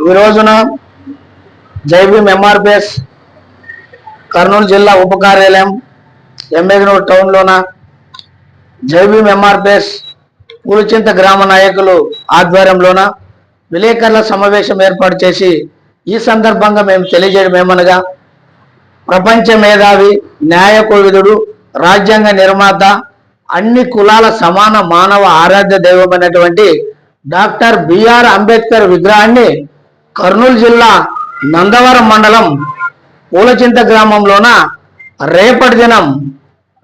ఈ రోజున జైభీం ఎంఆర్పిఎస్ కర్నూలు జిల్లా ఉప కార్యాలయం ఎంబెగనూరు టౌన్లోన జైభీం ఎంఆర్పిఎస్ పులిచింత గ్రామ నాయకులు ఆధ్వర్యంలోన విలేకరుల సమావేశం ఏర్పాటు చేసి ఈ సందర్భంగా మేము తెలియజేయడం ఏమనగా ప్రపంచ మేధావి న్యాయ కోవిదుడు రాజ్యాంగ నిర్మాత అన్ని కులాల సమాన మానవ ఆరాధ్య దైవమైనటువంటి డాక్టర్ బిఆర్ అంబేద్కర్ విగ్రహాన్ని కర్నూలు జిల్లా నందవరం మండలం పూలచింత గ్రామంలోన రేపటి దినం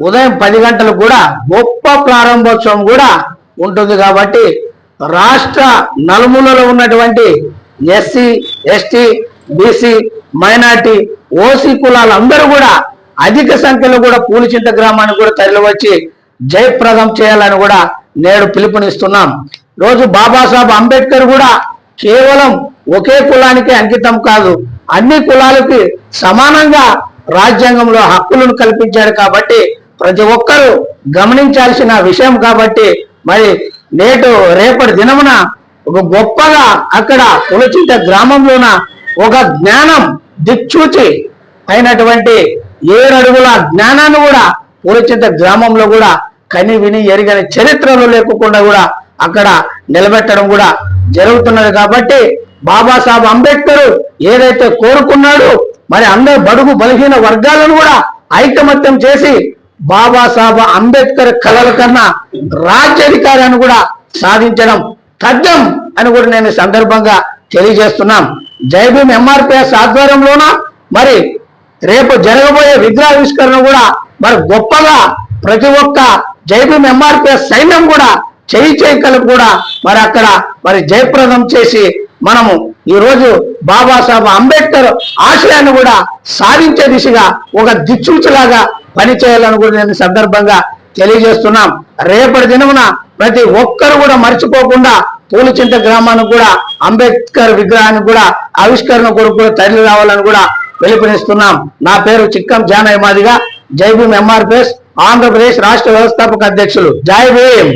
ఉదయం పది గంటలకు కూడా గొప్ప ప్రారంభోత్సవం కూడా ఉంటుంది కాబట్టి రాష్ట్ర నలుమూలలో ఉన్నటువంటి SC ST BC minority OC కులాలందరూ కూడా అధిక సంఖ్యలో కూడా పూలిచింత గ్రామానికి కూడా తరలివచ్చి జయప్రదం చేయాలని కూడా నేడు పిలుపునిస్తున్నాం. రోజు బాబాసాహెబ్ అంబేద్కర్ కూడా కేవలం ఒకే కులానికి అంకితం కాదు అన్ని కులాలకి సమానంగా రాజ్యాంగంలో హక్కులను కల్పించారు కాబట్టి ప్రతి ఒక్కరూ గమనించాల్సిన విషయం కాబట్టి మరి నేటు రేపటి దినమున ఒక గొప్పగా అక్కడ పులచింత గ్రామంలోన ఒక జ్ఞానం దిక్చూచి అయినటువంటి ఏడడుగుల జ్ఞానాన్ని కూడా పులచింత గ్రామంలో కూడా కని విని ఎరిగని చరిత్రలో లేకుండా కూడా అక్కడ నిలబెట్టడం కూడా జరుగుతున్నది కాబట్టి బాబాసాహెబ్ అంబేద్కర్ ఏదైతే కోరుకున్నాడో మరి అందరు బడుగు బలహీన వర్గాలను కూడా ఐకమత్యం చేసి బాబాసాహెబ్ అంబేద్కర్ కళల కన్నా రాజ్యాధికారాన్ని కూడా సాధించడం తథ్యం అని కూడా నేను ఈ సందర్భంగా తెలియజేస్తున్నాం. జైభీం ఎంఆర్పిఎస్ ఆధ్వర్యంలోన? మరి రేపు జరగబోయే విగ్రహావిష్కరణ కూడా మరి గొప్పగా ప్రతి ఒక్క జైభీం ఎంఆర్పిఎస్ సైన్యం కూడా చేయి చేయి కలిపి కూడా మరి అక్కడ మరి జయప్రదం చేసి మనము ఈ రోజు బాబాసాహెబ్ అంబేద్కర్ ఆశయాన్ని కూడా సాధించే దిశగా ఒక దిక్సూచిలాగా పనిచేయాలని కూడా నేను సందర్భంగా తెలియజేస్తున్నాం. రేపటి దినమున ప్రతి ఒక్కరు కూడా మర్చిపోకుండా పూలచింత గ్రామానికి కూడా అంబేద్కర్ విగ్రహానికి కూడా ఆవిష్కరణ కొరకు కూడా తరలి రావాలని కూడా పిలుపునిస్తున్నాం. నా పేరు చిక్కం జానయ్య మాదిగా. జై భీమ్ ఎంఆర్పిఎస్ ఆంధ్రప్రదేశ్ రాష్ట్ర వ్యవస్థాపక అధ్యక్షులు. జై భీమ్.